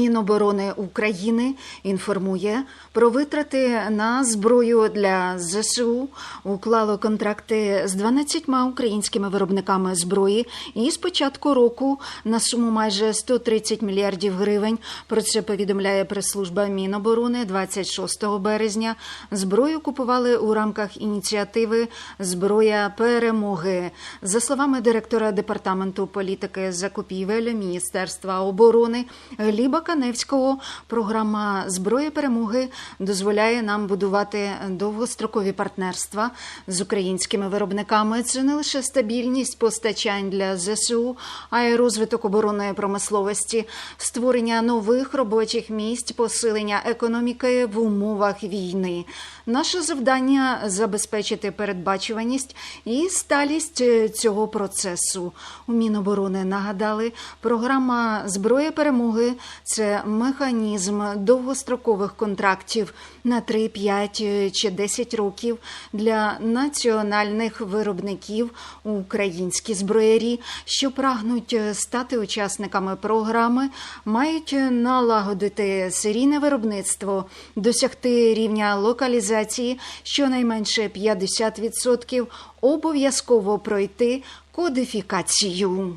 Міноборони України інформує про витрати на зброю для ЗСУ. Уклало контракти з 12 українськими виробниками зброї і з початку року на суму майже 130 мільярдів гривень. Про це повідомляє прес-служба Міноборони 26 березня. Зброю купували у рамках ініціативи Зброя перемоги. За словами директора департаменту політики закупівель Міністерства оборони Гліба Каневського, програма Зброя перемоги дозволяє нам будувати довгострокові партнерства з українськими виробниками. Це не лише стабільність постачань для ЗСУ, а й розвиток оборонної промисловості, створення нових робочих місць, посилення економіки в умовах війни. Наше завдання забезпечити передбачуваність і сталість е, цього процесу. У Міноборони нагадали, програма зброя перемоги це механізм довгострокових контрактів на 3, 5 е, чи 10 років для національних виробників українські зброярі, що прагнуть е, стати учасниками програми, мають налагодити серійне виробництво, досягти рівня локалізації щонайменше 50%, обов'язково пройти кодифікацію.